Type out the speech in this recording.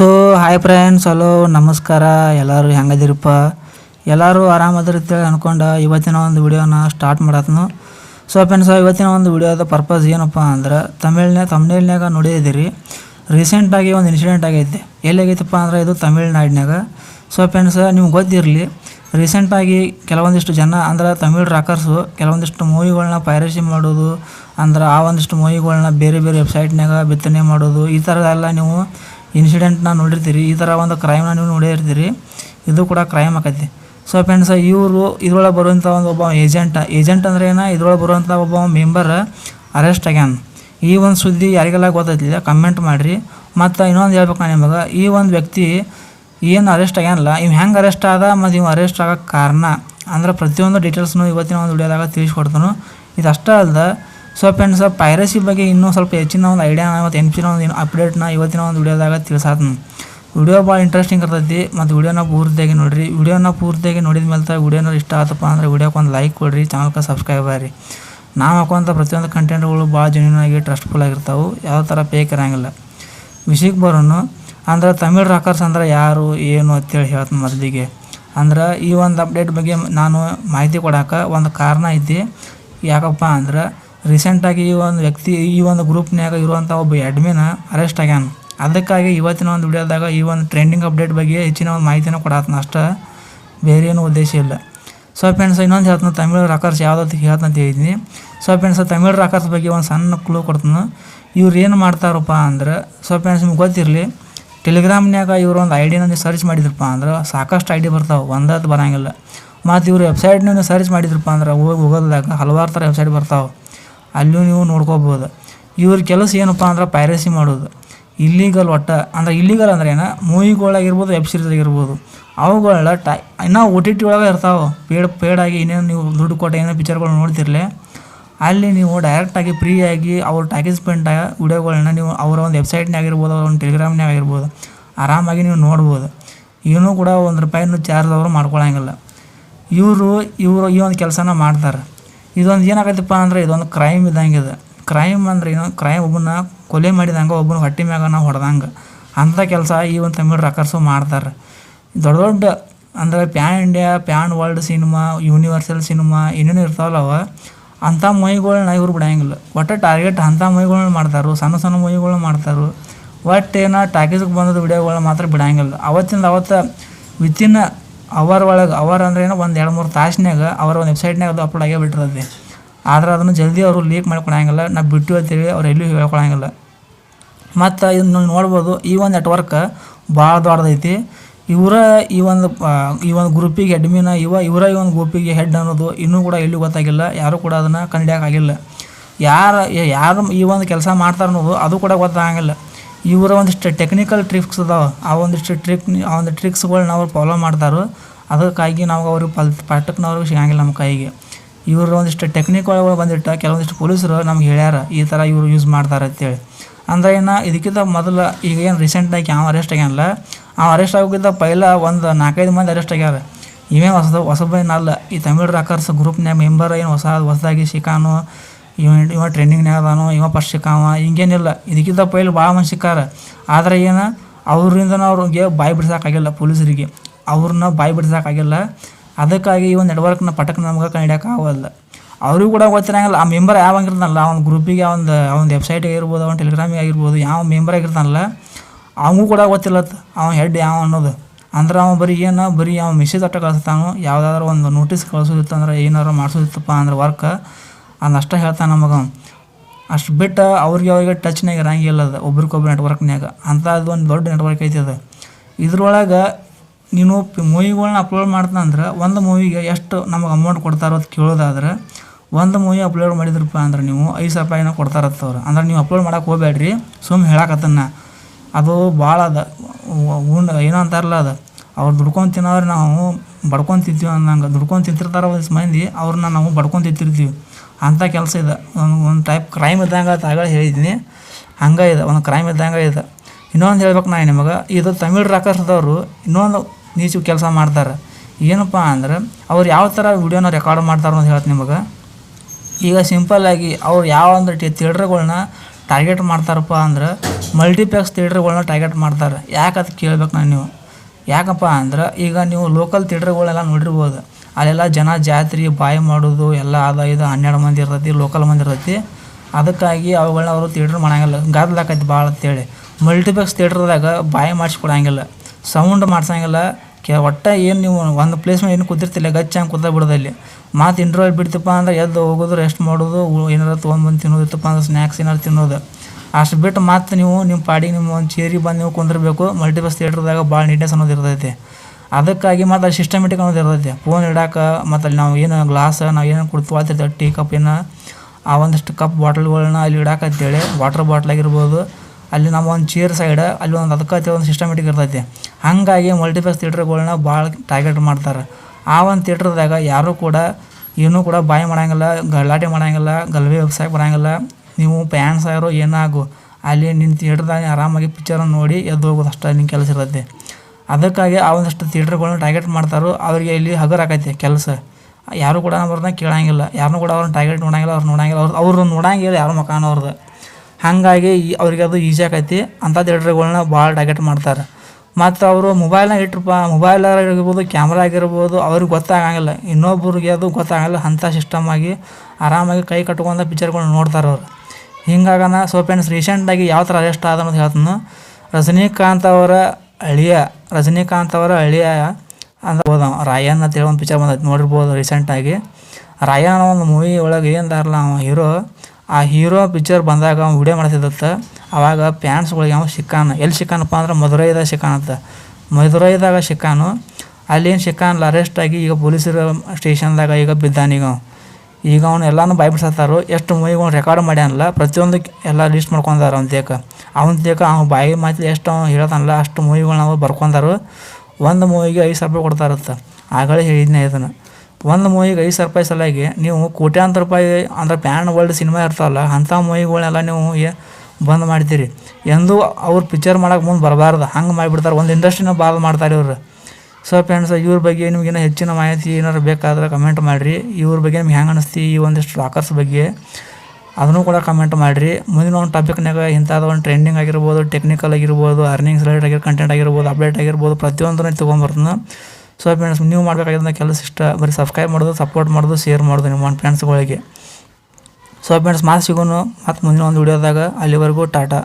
So hi friends hello ನಮಸ್ಕಾರ. ಎಲ್ಲರೂ ಹೆಂಗದಿರಪ್ಪ? ಎಲ್ಲರೂ ಆರಾಮದಿರ್ತೇಳಿ ಅಂದ್ಕೊಂಡು ಇವತ್ತಿನ ಒಂದು ವಿಡಿಯೋನ ಸ್ಟಾರ್ಟ್ ಮಾಡತ್ನು. ಸೊ ಫ್ರೆಂಡ್ಸ್ ಇವತ್ತಿನ ಒಂದು ವಿಡಿಯೋದ ಪರ್ಪಸ್ ಏನಪ್ಪ ಅಂದ್ರೆ, ತಮಿಳ್ನ ತಮಿಳ್ನಾಗ ನೋಡಿದಿರಿ ರೀಸೆಂಟಾಗಿ ಒಂದು ಇನ್ಸಿಡೆಂಟ್ ಆಗೈತೆ. ಎಲ್ಲಿಗೈತಪ್ಪ ಅಂದ್ರೆ, ಇದು ತಮಿಳ್ನಾಡಿನಾಗ ಸೊ ಫ್ರೆಂಡ್ಸ್ ನಿಮ್ಗೆ ಗೊತ್ತಿರಲಿ ರೀಸೆಂಟಾಗಿ ಕೆಲವೊಂದಿಷ್ಟು ಜನ, ಅಂದ್ರೆ ತಮಿಳ್ ರಾಕರ್ಸು ಕೆಲವೊಂದಿಷ್ಟು ಮೂವಿಗಳನ್ನ ಪೈರಸಿ ಮಾಡೋದು, ಅಂದ್ರೆ ಆ ಒಂದಿಷ್ಟು ಮೂವಿಗಳನ್ನ ಬೇರೆ ಬೇರೆ ವೆಬ್ಸೈಟ್ನಾಗ ಬಿತ್ತನೆ ಮಾಡೋದು, ಈ ಥರದೆಲ್ಲ ನೀವು ಇನ್ಸಿಡೆಂಟ್ನ ನೋಡಿರ್ತೀರಿ, ಈ ಥರ ಒಂದು ಕ್ರೈಮ್ನ ನೀವು ನೋಡಿರ್ತೀರಿ ಇದು ಕೂಡ ಕ್ರೈಮ್ ಆಕೈತಿ. ಸೊ ಫ್ರೆಂಡ್ಸ್ ಇವರು ಇದ್ರೊಳಗೆ ಬರುವಂಥ ಒಂದು ಒಬ್ಬ ಏಜೆಂಟ್ ಏಜೆಂಟ್ ಅಂದ್ರೆ ಏನ? ಇದ್ರೊಳಗೆ ಬರುವಂಥ ಒಬ್ಬ ಮೆಂಬರ್ ಅರೆಸ್ಟ್ ಆಗ್ಯಾನ. ಈ ಒಂದು ಸುದ್ದಿ ಯಾರಿಗೆಲ್ಲ ಗೊತ್ತೈತಿಲ್ಲ ಕಮೆಂಟ್ ಮಾಡಿರಿ. ಮತ್ತು ಇನ್ನೊಂದು ಹೇಳ್ಬೇಕು ನಾನು ನಿಮಗೆ, ಈ ಒಂದು ವ್ಯಕ್ತಿ ಏನು ಅರೆಸ್ಟ್ ಆಗ್ಯಾನಲ್ಲ ಇವ್ ಹೆಂಗೆ ಅರೆಸ್ಟ್ ಆದ, ಮತ್ತು ಇವ್ ಅರೆಸ್ಟ್ ಆಗೋಕ್ಕೆ ಕಾರಣ, ಅಂದ್ರೆ ಪ್ರತಿಯೊಂದು ಡೀಟೇಲ್ಸ್ನು ಇವತ್ತಿನ ಒಂದು ವಿಡಿಯೋದಾಗ ತಿಳಿಸ್ಕೊಡ್ತಾನು. ಇದು ಅಷ್ಟೇ ಅಲ್ದ ಸೊ ಫ್ರೆಂಡ್ಸ್ ಪೈರಸಿ ಬಗ್ಗೆ ಇನ್ನೂ ಸ್ವಲ್ಪ ಹೆಚ್ಚಿನ ಒಂದು ಐಡಿಯಾ ಮತ್ತು ಹೆಚ್ಚಿನ ಒಂದು ಅಪ್ಡೇಟ್ನ ಇವತ್ತಿನ ಒಂದು ವಿಡಿಯೋದಾಗ ತಿಳಿಸಾತನು. ವಿಡಿಯೋ ಭಾಳ ಇಂಟ್ರೆಸ್ಟಿಂಗ್ ಇರ್ತೈತಿ ಮತ್ತು ವಿಡಿಯೋನ ಪೂರ್ತಿಯಾಗಿ ನೋಡಿರಿ. ವಿಡಿಯೋನ ಪೂರ್ತಿಯಾಗಿ ನೋಡಿದ ಮೇಲೆ ವಿಡಿಯೋನ ಇಷ್ಟ ಆತಪ್ಪ ಅಂದ್ರೆ ವಿಡಿಯೋಕ್ಕೆ ಒಂದು ಲೈಕ್ ಕೊಡಿರಿ ಚಾನಲ್ಗೆ ಸಬ್ಸ್ಕ್ರೈಬ್ ಆಗಿರಿ. ನಾವು ಹಾಕುವಂಥ ಪ್ರತಿಯೊಂದು ಕಂಟೆಂಟ್ಗಳು ಭಾಳ ಜೆನ್ಯೂನ್ ಆಗಿ ಟ್ರಸ್ಟ್ಫುಲ್ ಆಗಿರ್ತಾವೆ. ಯಾವ ಥರ ಪೇಕ್ ಇರೋಂಗಿಲ್ಲ. ವಿಷಯಕ್ಕೆ ಬರೋನು ಅಂದ್ರೆ ತಮಿಳ್ ರಾಕರ್ಸ್ ಅಂದ್ರೆ ಯಾರು, ಏನು ಅಂತೇಳಿ ಹೇಳ್ತೀನಿ ಮೊದಲಿಗೆ. ಅಂದ್ರೆ ಈ ಒಂದು ಅಪ್ಡೇಟ್ ಬಗ್ಗೆ ನಾನು ಮಾಹಿತಿ ಕೊಡೋಕೆ ಒಂದು ಕಾರಣ ಐತಿ. ಯಾಕಪ್ಪ ಅಂದ್ರೆ ರೀಸೆಂಟಾಗಿ ಈ ಒಂದು ವ್ಯಕ್ತಿ, ಈ ಒಂದು ಗ್ರೂಪ್ನ್ಯಾಗ ಇರುವಂಥ ಒಬ್ಬ ಎಡ್ಮಿನ ಅರೆಸ್ಟ್ ಆಗ್ಯಾನ. ಅದಕ್ಕಾಗಿ ಇವತ್ತಿನ ಒಂದು ವಿಡಿಯೋದಾಗ ಈ ಒಂದು ಟ್ರೆಂಡಿಂಗ್ ಅಪ್ಡೇಟ್ ಬಗ್ಗೆ ಹೆಚ್ಚಿನ ಒಂದು ಮಾಹಿತಿನ ಕೊಡಾತನ. ಅಷ್ಟೇ ಬೇರೆ ಏನು ಉದ್ದೇಶ ಇಲ್ಲ. ಸೊ ಫ್ರೆಂಡ್ಸ್ ಇನ್ನೊಂದು ಹೇಳ್ತಾನೆ, ತಮಿಳು ರಾಕರ್ಸ್ ಯಾವ್ದು ಹೇಳ್ತಂತ ಹೇಳಿದ್ದೀನಿ ಸೊ ಫ್ರೆಂಡ್ಸ್ ತಮಿಳು ರಾಕರ್ಸ್ ಬಗ್ಗೆ ಒಂದು ಸಣ್ಣ ಕ್ಲೂ ಕೊಡ್ತಾನೆ. ಇವ್ರು ಏನು ಮಾಡ್ತಾರಪ್ಪ ಅಂದ್ರೆ ಸೊ ಫ್ರೆಂಡ್ಸ್ ನಿಮ್ಗೆ ಗೊತ್ತಿರಲಿ ಟೆಲಿಗ್ರಾಮ್ನ್ಯಾಗ ಇವರೊಂದು ಒಂದು ಡಿನ ನೀವು ಸರ್ಚ್ ಮಾಡಿದ್ರಪ್ಪ ಅಂದ್ರೆ ಸಾಕಷ್ಟು ಐ ಡಿ ಬರ್ತಾವೆ ಒಂದತ್ತು ಬರೋಂಗಿಲ್ಲ. ಮತ್ತು ಇವ್ರು ವೆಬ್ಸೈಟ್ನ ಸರ್ಚ್ ಮಾಡಿದ್ರಪ್ಪ ಅಂದ್ರೆ ಹೋಗಿ ಗೂಗಲ್ದಾಗ ಹಲವಾರು ಥರ ವೆಬ್ಸೈಟ್ ಬರ್ತಾವೆ. ಅಲ್ಲೂ ನೀವು ನೋಡ್ಕೋಬೋದು. ಇವ್ರ ಕೆಲಸ ಏನಪ್ಪ ಅಂದ್ರೆ ಪೈರಸಿ ಮಾಡೋದು. ಇಲ್ಲೀಗಲ್ ಒಟ್ಟ, ಅಂದ್ರೆ ಇಲ್ಲೀಗಲ್ ಅಂದ್ರೆ ಏನು? ಮೂವಿಗಳಾಗಿರ್ಬೋದು ವೆಬ್ ಸೀರೀಸ್ ಆಗಿರ್ಬೋದು. ಅವುಗಳ ಟೈ, ಇನ್ನೂ ಒ ಟಿ ಟಿ ಒಳಗೆ ಇರ್ತಾವೆ. ಪೇಡ್, ಪೇಡಾಗಿ ಇನ್ನೇನು ನೀವು ದುಡ್ಡು ಕೊಟ್ಟು ಏನೇನು ಪಿಕ್ಚರ್ಗಳು ನೋಡ್ತಿರಲಿ. ಅಲ್ಲಿ ನೀವು ಡೈರೆಕ್ಟಾಗಿ ಫ್ರೀಯಾಗಿ ಅವ್ರ ಟ್ಯಾಕಿಸ್ಪೆಂಟ್ ವಿಡಿಯೋಗಳನ್ನ ನೀವು ಅವರ ಒಂದು ವೆಬ್ಸೈಟ್ನೇ ಆಗಿರ್ಬೋದು, ಅವ್ರ ಒಂದು ಟೆಲಿಗ್ರಾಮ್ನೇ ಆಗಿರ್ಬೋದು, ಆರಾಮಾಗಿ ನೀವು ನೋಡ್ಬೋದು. ಏನೂ ಕೂಡ ಒಂದು ರೂಪಾಯಿನೂ ಚಾರ್ಜ್ ಅವರು ಮಾಡ್ಕೊಳ್ಳೋಂಗಿಲ್ಲ ಇವರು ಇವರು ಈ ಒಂದು ಕೆಲಸನ ಮಾಡ್ತಾರೆ. ಇದೊಂದು ಏನಾಗತ್ತಪ್ಪ ಅಂದ್ರೆ ಇದೊಂದು ಕ್ರೈಮ್ ಇದ್ದಂಗೆ ಇದೆ. ಕ್ರೈಮ್ ಅಂದ್ರೆ ಏನು ಕ್ರೈಮ್ ಒಬ್ಬನ ಕೊಲೆ ಮಾಡಿದಂಗೆ ಒಬ್ಬನ ಹೊಟ್ಟೆ ಮ್ಯಾಗ ನಾವು ಹೊಡೆದಂಗೆ. ಅಂಥ ಕೆಲಸ ಈ ಒಂದು ತಮಿಳು ರಕರ್ಸು ಮಾಡ್ತಾರೆ. ದೊಡ್ಡ ದೊಡ್ಡ ಅಂದರೆ pan India pan world cinema universal cinema ಏನೇನು ಇರ್ತಾವಲ್ಲ ಅವ, ಅಂಥ ಮೂವಿಗಳ್ನ ಇವ್ರು ಬಿಡಂಗಿಲ್ಲ. ಒಟ್ಟು ಟಾರ್ಗೆಟ್ ಅಂಥ ಮೂವಿಗಳ್ನ ಮಾಡ್ತಾರೆ, ಸಣ್ಣ ಸಣ್ಣ ಮೂವಿಗಳ್ನ ಮಾಡ್ತಾರೆ. ಒಟ್ಟು ಏನೋ ಟಾಕೀಸ್ಗೆ ಬಂದದ ವಿಡಿಯೋಗಳು ಮಾತ್ರ ಬಿಡಂಗಿಲ್ಲ. ಅವತ್ತಿಂದ ಅವತ್ತು ವಿತಿನ್ ಅವರ್ ಒಳಗೆ ಅವರ್ ಅಂದ್ರೆ ಏನೋ ಒಂದು ಎರಡು ಮೂರು ತಾಸಿನಾಗ ಅವರ ಒಂದು ವೆಬ್ಸೈಟ್ನಾಗ ಅದು ಅಪ್ಲೋಡ್ ಆಗೇ ಬಿಟ್ಟಿರೋದು ಆದ್ರೆ ಅದನ್ನು ಜಲ್ದಿ ಅವರು ಲೀಕ್ ಮಾಡ್ಕೊಳಂಗಿಲ್ಲ, ನಾವು ಬಿಟ್ಟು ಅಂತೇಳಿ ಅವ್ರು ಎಲ್ಲೂ ಹೇಳ್ಕೊಳಂಗಿಲ್ಲ. ಮತ್ತು ಇದನ್ನು ನೋಡ್ಬೋದು, ಈ ಒಂದು ನೆಟ್ವರ್ಕ್ ಭಾಳ ದೊಡ್ಡದೈತಿ. ಇವರ ಈ ಒಂದು ಈ ಒಂದು ಗ್ರೂಪಿಗೆ ಅಡ್ಮಿನ ಇವ, ಇವರ ಈ ಒಂದು ಗ್ರೂಪಿಗೆ ಹೆಡ್ ಅನ್ನೋದು ಇನ್ನೂ ಕೂಡ ಎಲ್ಲೂ ಗೊತ್ತಾಗಿಲ್ಲ, ಯಾರೂ ಕೂಡ ಅದನ್ನು ಕಂಡಿಡಿಯೋಕ್ಕಾಗಿಲ್ಲ ಯಾರು ಯಾರು ಈ ಒಂದು ಕೆಲಸ ಮಾಡ್ತಾರೆ ಅನ್ನೋದು ಅದು ಕೂಡ ಗೊತ್ತಾಗಂಗಿಲ್ಲ. ಇವರ ಒಂದಿಷ್ಟು ಟೆಕ್ನಿಕಲ್ ಟ್ರಿಕ್ಸ್ ಅದಾವೆ. ಆ ಒಂದಿಷ್ಟು ಟ್ರಿಕ್ ಆ ಒಂದು ಟ್ರಿಕ್ಸ್ಗಳನ್ನ ಅವ್ರು ಫಾಲೋ ಮಾಡ್ತಾರೆ. ಅದಕ್ಕಾಗಿ ನಾವು ಅವ್ರಿಗೆ ಪಲ್ ಪಾಠಕ್ನವ್ರಿಗೆ ಸಿಗಂಗಿಲ್ಲ ನಮ್ಮ ಕೈಗೆ. ಇವರು ಒಂದಿಷ್ಟು ಟೆಕ್ನಿಕ್ ಒಳಗೆ ಬಂದಿಟ್ಟ ಕೆಲವೊಂದಿಷ್ಟು ಪೊಲೀಸರು ನಮ್ಗೆ ಹೇಳ್ಯಾರ, ಈ ಥರ ಇವರು ಯೂಸ್ ಮಾಡ್ತಾರೆ ಅಂತೇಳಿ. ಅಂದ್ರೆ ಏನು ಇದಕ್ಕಿಂತ ಮೊದಲು ಈಗ ಏನು ರೀಸೆಂಟಾಗಿ ಯಾವ ಅರೆಸ್ಟ್ ಆಗ್ಯಾನಲ್ಲ, ಆ ಅರೆಸ್ಟ್ ಆಗೋಕ್ಕಿಂತ ಪೈಲ ಒಂದು ನಾಲ್ಕೈದು ಮಂದಿ ಅರೆಸ್ಟ್ ಆಗ್ಯಾರ. ಇವೇ ಹೊಸದ ಹೊಸಬೇನಲ್ಲ ಈ ತಮಿಳು ರಾಕರ್ಸ್ ಗ್ರೂಪ್ನ ಮೆಂಬರ್ ಏನು ಹೊಸ ಹೊಸದಾಗಿ ಸಿಕ್ಕಾನು ಇವ ಇವ ಟ್ರೈನಿಂಗ್ನಾಗ ಅದಾನೋ, ಇವ ಫಸ್ಟ್ ಸಿಕ್ಕಾವ ಹಿಂಗೇನಿಲ್ಲ. ಇದಕ್ಕಿಂತ ಪೈಲು ಭಾಳ ಮಂದಿ ಸಿಕ್ಕಾರ. ಆದರೆ ಏನು ಅವರಿಂದ ಅವ್ರಿಗೆ ಬಾಯಿ ಬಿಡ್ಸೋಕ್ಕಾಗಿಲ್ಲ ಪೊಲೀಸರಿಗೆ. ಅವ್ರನ್ನ ಬಾಯಿ ಬಿಡ್ಸೋಕ್ಕಾಗಿಲ್ಲ ಅದಕ್ಕಾಗಿ ಈ ನೆಟ್ವರ್ಕ್ನ ಪಟಕ್ ನಮ್ಗೆ ಕಂಡಿಡಿಯೋಕ್ಕಾಗಲ್ಲ ಅವ್ರಿಗೂ ಕೂಡ ಗೊತ್ತಿರಂಗಿಲ್ಲ. ಆ ಮೆಂಬರ್ ಯಾವಾಗಿರ್ತಾನಲ್ಲ ಅವ್ನ ಗ್ರೂಪಿಗೆ ಅವ್ನ ಒಂದು ವೆಬ್ಸೈಟಿಗೆ ಆಗಿರ್ಬೋದು, ಅವ್ನ ಟೆಲಿಗ್ರಾಮಿಗೆ ಆಗಿರ್ಬೋದು, ಯಾವ ಮೆಂಬರ್ ಆಗಿರ್ತಾನಲ್ಲ, ಅವನಿಗೂ ಕೂಡ ಗೊತ್ತಿಲ್ಲ ಅವ್ನ ಹೆಡ್ ಯಾವ ಅನ್ನೋದು. ಅಂದ್ರೆ ಅವ್ನು ಬರೀ ಏನು, ಬರೀ ಅವ ಮೆಸೇಜ್ ಅಟ್ಟ ಕಳಿಸ್ತಾನು, ಯಾವುದಾದ್ರೂ ಒಂದು ನೋಟಿಸ್ ಕಳ್ಸೋದಿತ್ತಂದ್ರೆ ಏನಾರು ಮಾಡಿಸೋದಿತ್ತಪ್ಪ ಅಂದ್ರೆ ವರ್ಕ್ ಅದನ್ನಷ್ಟೇ ಹೇಳ್ತಾನೆ ನಮಗೆ ಅಷ್ಟು ಬಿಟ್ಟು ಅವ್ರಿಗೆ ಅವ್ರಿಗೆ ಟಚ್ನಾಗ ಇರಂಗಿಲ್ಲ ಅದು, ಒಬ್ರಿಗೊಬ್ರು ನೆಟ್ವರ್ಕ್ನಾಗ ಅಂಥದ್ದು ಅದು ಒಂದು ದೊಡ್ಡ ನೆಟ್ವರ್ಕ್ ಐತಿ ಅದು. ಇದ್ರೊಳಗೆ ನೀನು ಮೂವಿಗಳನ್ನ ಅಪ್ಲೋಡ್ ಮಾಡ್ತಂದ್ರೆ ಒಂದು ಮೂವಿಗೆ ಎಷ್ಟು ನಮಗೆ ಅಮೌಂಟ್ ಕೊಡ್ತಾರೋ ಅಂತ ಕೇಳೋದಾದ್ರೆ ಒಂದು ಮೂವಿ ಅಪ್ಲೋಡ್ ಮಾಡಿದ್ರಪ್ಪ ಅಂದ್ರೆ ನೀವು ಐದು ಸಾವಿರ ರೂಪಾಯಿನ ಕೊಡ್ತಾರತ್ತ ಅವ್ರು. ಅಂದ್ರೆ ನೀವು ಅಪ್ಲೋಡ್ ಮಾಡಕ್ಕೆ ಹೋಗ್ಬೇಡ್ರಿ ಸುಮ್ಮನೆ ಹೇಳಕತ್ತನ್ನ ಅದು ಭಾಳ ಅದ ಏನೋ ಅಂತಾರಲ್ಲ ಅದು. ಅವ್ರು ದುಡ್ಕೊಂಡು ತಿನ್ನೋರು ನಾವು ಬಡ್ಕೊಂಡು ತಿಂತೀವಿ ಅನ್ನಂಗೆ ದುಡ್ಕೊಂಡು ತಿಂತಿರ್ತಾರೆ ಒಂದಿಷ್ಟು ಮಂದಿ ಅವ್ರನ್ನ ನಾವು ಬಡ್ಕೊಂಡು ತಿಂತಿರ್ತೀವಿ. ಅಂಥ ಕೆಲಸ ಇದೆ. ಒಂದು ಒಂದು ಟೈಪ್ ಕ್ರೈಮ್ ಇದ್ದಂಗೆ ತಾಗಳ ಹೇಳಿದ್ದೀನಿ. ಹಂಗೆ ಇದೆ. ಒಂದು ಕ್ರೈಮ್ ಇದ್ದಂಗೆ ಇದೆ. ಇನ್ನೊಂದು ಹೇಳ್ಬೇಕು ನಾನು ನಿಮಗೆ. ಇದು ತಮಿಳ್ ರಾಕರ್ಸ್ದವರು ಇನ್ನೊಂದು ನೀಚು ಕೆಲಸ ಮಾಡ್ತಾರೆ. ಏನಪ್ಪ ಅಂದ್ರೆ ಅವ್ರು ಯಾವ ಥರ ವಿಡಿಯೋನ ರೆಕಾರ್ಡ್ ಮಾಡ್ತಾರೆ ಅಂತ ಹೇಳ್ತೀನಿ ನಿಮಗೆ. ಈಗ ಸಿಂಪಲ್ಲಾಗಿ ಅವ್ರು ಯಾವ ಒಂದು ಥಿಯೇಟ್ರ್ಗಳ್ನ ಟಾರ್ಗೆಟ್ ಮಾಡ್ತಾರಪ್ಪ ಅಂದ್ರೆ ಮಲ್ಟಿಪ್ಲೆಕ್ಸ್ ಥಿಯೇಟ್ರ್ಗಳ್ನ ಟಾರ್ಗೆಟ್ ಮಾಡ್ತಾರೆ. ಯಾಕೆ ಅದು ಕೇಳ್ಬೇಕು ನಾನು ನೀವು? ಯಾಕಪ್ಪ ಅಂದ್ರೆ ಈಗ ನೀವು ಲೋಕಲ್ ಥಿಯೇಟ್ರ್ಗಳೆಲ್ಲ ನೋಡಿರ್ಬೋದು. ಅಲ್ಲೆಲ್ಲ ಜನ ಜಾತ್ರೆ, ಬಾಯಿ ಮಾಡೋದು, ಎಲ್ಲ ಅದ ಇದು ಹನ್ನೆರಡು ಮಂದಿ ಇರ್ತೈತಿ ಲೋಕಲ್ ಮಂದಿ ಇರ್ತೈತಿ. ಅದಕ್ಕಾಗಿ ಅವುಗಳನ್ನ ಅವರು ಥಿಯೇಟ್ರ್ ಮಾಡಂಗಿಲ್ಲ. ಗದ್ದಲಾಕೈತಿ ಭಾಳ ಅಂತೇಳಿ. ಮಲ್ಟಿಪ್ಲೆಕ್ಸ್ ಥಿಯೇಟ್ರ್ದಾಗ ಬಾಯಿ ಮಾಡಿಸ್ಕೊಡಂಗಿಲ್ಲ. ಸೌಂಡ್ ಮಾಡ್ಸಂಗಿಲ್ಲ. ಕೆ ಒಟ್ಟು ಏನು ನೀವು ಒಂದು ಪ್ಲೇಸ್ ಏನು ಕೂತಿರ್ತಿಲ್ಲ, ಗಚ್ಚ ಹಂಗೆ ಕೂತ ಬಿಡೋದು ಅಲ್ಲಿ ಮತ್ತು ಇಂಟ್ರೋಲ್ ಬಿಡ್ತಪ್ಪ ಅಂದ್ರೆ ಎದ್ದು ಹೋಗೋದು ರೆಸ್ಟ್ ಮಾಡೋದು, ಏನಾರ ತೊಗೊಂಡ್ಬಂದು ತಿನ್ನೋದಿತ್ತಪ್ಪ ಅಂದ್ರೆ ಸ್ನ್ಯಾಕ್ಸ್ ಏನಾರು ತಿನ್ನೋದು. ಅಷ್ಟು ಬಿಟ್ಟು ಮತ್ತೆ ನೀವು ನಿಮ್ಮ ಪಾಡಿಗೆ ನಿಮ್ಮ ಒಂದು ಚೇರಿಗೆ ಬಂದು ನೀವು ಕುಂದಿರಬೇಕು ಮಲ್ಟಿಪ್ಲೆಕ್ಸ್ ಥಿಯೇಟ್ರ್ದಾಗ ಭಾಳ ನೀಟ್ನೆಸ್ ಅನ್ನೋದು ಇರ್ತೈತಿ. ಅದಕ್ಕಾಗಿ ಮತ್ತು ಅಲ್ಲಿ ಸಿಸ್ಟಮೆಟಿಕ್ ಅನ್ನೋದು ಇರ್ತೈತಿ. ಫೋನ್ ಇಡಾಕ ಮತ್ತು ಅಲ್ಲಿ ನಾವು ಏನು ಗ್ಲಾಸ್ ನಾವು ಏನು ಕುಡ್ತುವಾತಿರ್ತೇವೆ ಟೀ ಕಪ್ ಏನು, ಆ ಒಂದಿಷ್ಟು ಕಪ್ ಬಾಟಲ್ಗಳನ್ನ ಅಲ್ಲಿ ಇಡಾಕಂತೇಳಿ ವಾಟರ್ ಬಾಟ್ಲ್ ಆಗಿರ್ಬೋದು, ಅಲ್ಲಿ ನಮ್ಮ ಒಂದು ಚೇರ್ ಸೈಡ್ ಅಲ್ಲಿ ಒಂದು ಅದಕ್ಕೆ ಒಂದು ಸಿಸ್ಟಮೆಟಿಕ್ ಇರ್ತೈತಿ. ಹಾಗಾಗಿ ಮಲ್ಟಿಪ್ಲೆಕ್ಸ್ ಥಿಯೇಟ್ರ್ಗಳನ್ನ ಭಾಳ ಟಾರ್ಗೆಟ್ ಮಾಡ್ತಾರೆ. ಆ ಒಂದು ಥಿಯೇಟ್ರ್ದಾಗ ಯಾರೂ ಕೂಡ, ಏನೂ ಕೂಡ ಬಾಯಿ ಮಾಡಂಗಿಲ್ಲ, ಗಲಾಟೆ ಮಾಡೋಂಗಿಲ್ಲ, ಗಲಭೆ ವ್ಯವಸಾಯ ಬರಂಗಿಲ್ಲ. ನೀವು ಪ್ಯಾನ್ಸ್ ಆಗಿರೋ ಏನಾಗು, ಅಲ್ಲಿ ನಿನ್ನ ಥಿಯೇಟ್ರ್ದಾಗ ಆರಾಮಾಗಿ ಪಿಕ್ಚರನ್ನು ನೋಡಿ ಎದ್ದು ಹೋಗೋದು ಅಷ್ಟೇ ನಿನ್ನ ಕೆಲಸ ಇರುತ್ತೆ. ಅದಕ್ಕಾಗಿ ಆ ಒಂದಷ್ಟು ಥಿಯೇಟ್ರ್ಗಳನ್ನ ಟಾರ್ಗೆಟ್ ಮಾಡ್ತಾರೋ, ಅವರಿಗೆ ಇಲ್ಲಿ ಹಗರ್ ಆಕೈತಿ ಕೆಲಸ. ಯಾರು ಕೂಡ ಅವ್ರನ್ನ ಕೇಳಂಗಿಲ್ಲ ಯಾರನ್ನೂ ಕೂಡ ಅವ್ರನ್ನ ಟಾರ್ಗೆಟ್ ನೋಡಂಗಿಲ್ಲ ಅವ್ರು ನೋಡಂಗಿಲ್ಲ, ಅವ್ರು ಅವ್ರನ್ನ ನೋಡಂಗಿಲ್ಲ ಯಾರು ಮಕಾನ ಅವ್ರದ್ದು ಹಾಗಾಗಿ ಈ- ಅವ್ರಿಗೆ ಅದು ಈಸಿ ಆಕೈತಿ, ಅಂಥ ಥಿಯೇಟ್ರ್ಗಳ್ನ ಭಾಳ ಟಾರ್ಗೆಟ್ ಮಾಡ್ತಾರೆ. ಮತ್ತು ಅವರು ಮೊಬೈಲ್ನಾಗ ಇಟ್ರಪ್ಪ ಮೊಬೈಲ್ ಆಗಿರ್ಬೋದು ಕ್ಯಾಮ್ರಾ ಆಗಿರ್ಬೋದು, ಅವ್ರಿಗೆ ಗೊತ್ತಾಗಂಗಿಲ್ಲ. ಇನ್ನೊಬ್ಬರಿಗೆ ಅದು ಗೊತ್ತಾಗಲ್ಲ ಅಂಥ ಸಿಸ್ಟಮ್ ಆಗಿ ಆರಾಮಾಗಿ ಕೈ ಕಟ್ಕೊಂಡು ಪಿಕ್ಚರ್ಗಳನ್ನ ನೋಡ್ತಾರೆ ಅವ್ರು. ಹಿಂಗಾಗನ ಸೊ ಫ್ರೆಂಡ್ಸ್ ರೀಸೆಂಟಾಗಿ ಯಾವ ಥರ ಅರೆಸ್ಟ್ ಆದ ಅನ್ನೋದು ಹೇಳ್ತೀನಿ. ರಜನಿಕಾಂತ್ ಅವರ ಅಳಿಯ, ರಜನಿಕಾಂತ್ ಅವರ ಅಳಿಯ ಅಂತ ಹೋದ ರಾಯನ್ ಅಂತೇಳಿ ಒಂದು ಪಿಕ್ಚರ್ ಬಂದೈತೆ, ನೋಡಿರ್ಬೋದು ರೀಸೆಂಟಾಗಿ. ರಾಯನ್ ಒಂದು ಮೂವಿ ಒಳಗೆ ಏನಾರಲ್ಲ ಅವ ಹೀರೋ ಆ ಹೀರೋ ಪಿಕ್ಚರ್ ಬಂದಾಗ ಅವ್ನು ವಿಡಿಯೋ ಮಾಡ್ತಿದ್ದತ್ತ. ಅವಾಗ ಪ್ಯಾಂಟ್ಸ್ಗಳಿಗೆ ಅವ್ನು ಸಿಕ್ಕಾನ, ಎಲ್ಲಿ ಸಿಕ್ಕಾನಪ್ಪ ಅಂದ್ರೆ ಮಧುರೈದಾಗ ಸಿಕ್ಕಾನಂತ. ಮಧುರೈದಾಗ ಸಿಕ್ಕಾನು, ಅಲ್ಲೇನು ಸಿಕ್ಕಾನಲ್ಲ ಅರೆಸ್ಟ್ ಆಗಿ ಈಗ ಪೊಲೀಸರ ಸ್ಟೇಷನ್ದಾಗ ಈಗ ಬಿದ್ದಾನೀಗ ಈಗ ಅವ್ನು ಎಲ್ಲಾನು ಬಾಯ್ಬಿಡ್ಸತ್ತಾರು ಎಷ್ಟು ಮೂವಿಗಳು ರೆಕಾರ್ಡ್ ಮಾಡ್ಯಾನಲ್ಲ, ಪ್ರತಿಯೊಂದು ಎಲ್ಲ ಲಿಸ್ಟ್ ಮಾಡ್ಕೊಂಡಾರ ಅವ್ನ ದೇಕ. ಅವ್ನ ದೇಕ ಅವ್ನು ಬಾಯಿ ಮಾತು ಎಷ್ಟು ಅವ್ನು ಹೇಳ್ತಾನಲ್ಲ, ಅಷ್ಟು ಮೂವಿಗಳನ್ನ ಅವ್ರು ಬರ್ಕೊಂಡಾರು. ಒಂದು ಮೂವಿಗೆ ಐದು ಸಾವಿರ ರೂಪಾಯಿ ಕೊಡ್ತಾರತ್ತ. ಆಗಲೇ ಹೇಳಿದ್ನೇ ಇದನ್ನು. ಒಂದು ಮೂವಿಗೆ ಐದು ಸಾವಿರ ರೂಪಾಯಿ ಸಲುವಾಗಿ ನೀವು ಕೋಟ್ಯಾಂತರ ರೂಪಾಯಿ ಅಂದ್ರೆ ಪ್ಯಾನ್ ವರ್ಲ್ಡ್ ಸಿನಿಮಾ ಇರ್ತಾವಲ್ಲ, ಅಂಥ ಮೂವಿಗಳನ್ನೆಲ್ಲ ನೀವು ಬಂದ್ ಮಾಡ್ತೀರಿ. ಎಂದು ಅವ್ರು ಪಿಕ್ಚರ್ ಮಾಡೋಕೆ ಮುಂದೆ ಬರಬಾರ್ದು. ಹಂಗೆ ಮಾಡಿಬಿಡ್ತಾರೆ. ಒಂದು ಇಂಡಸ್ಟ್ರಿನ ಬಾಲ್ ಮಾಡ್ತಾರೆ ಇವ್ರು. ಸೊ ಫ್ರೆಂಡ್ಸ್ ಇವ್ರ ಬಗ್ಗೆ ನಿಮಗಿನ್ನ ಹೆಚ್ಚಿನ ಮಾಹಿತಿ ಏನಾರು ಬೇಕಾದ್ರೆ ಕಮೆಂಟ್ ಮಾಡಿರಿ. ಇವ್ರ ಬಗ್ಗೆ ನಿಮ್ಗೆ ಹೆಂಗೆ ಅನಿಸ್ತಿ ಈ ಒಂದಿಷ್ಟು ಲಾಕರ್ಸ್ ಬಗ್ಗೆ ಅದನ್ನು ಕೂಡ ಕಮೆಂಟ್ ಮಾಡಿರಿ. ಮುಂದಿನ ಒಂದು ಟಾಪಿಕ್ನಾಗ ಇಂಥದ್ದು ಒಂದು ಟ್ರೆಂಡಿಂಗ್ ಆಗಿರ್ಬೋದು ಟೆಕ್ನಿಕಲ್ ಆಗಿರ್ಬೋದು ಅರ್ನಿಂಗ್ಸ್ ರಿಲೇಟೆಡ್ ಆಗಿರೋ ಕಂಟೆಂಟ್ ಆಗಿರ್ಬೋದು ಅಪ್ಡೇಟ್ ಆಗಿರ್ಬೋದು ಪ್ರತಿಯೊಂದನ್ನು ತೊಗೊಂಬರ್ತಾನೆ ಸೊ ಫ್ರೆಂಡ್ಸ್ ನೀವು ಮಾಡಬೇಕಾಗಿದ್ದ ಕೆಲಸ ಇಷ್ಟ. ಬರೀ ಸಬ್ಸ್ಕ್ರೈಬ್ ಮಾಡೋದು ಸಪೋರ್ಟ್ ಮಾಡೋದು ಶೇರ್ ಮಾಡೋದು ನಿಮ್ಮ ಫ್ರೆಂಡ್ಸ್ಗಳಿಗೆ ಸೊ ಫ್ರೆಂಡ್ಸ್ ಮಾತು ಸಿಗೋನು ಮತ್ತು ಮುಂದಿನ ಒಂದು ವಿಡಿಯೋದಾಗ ಅಲ್ಲಿವರೆಗೂ ಟಾಟಾ.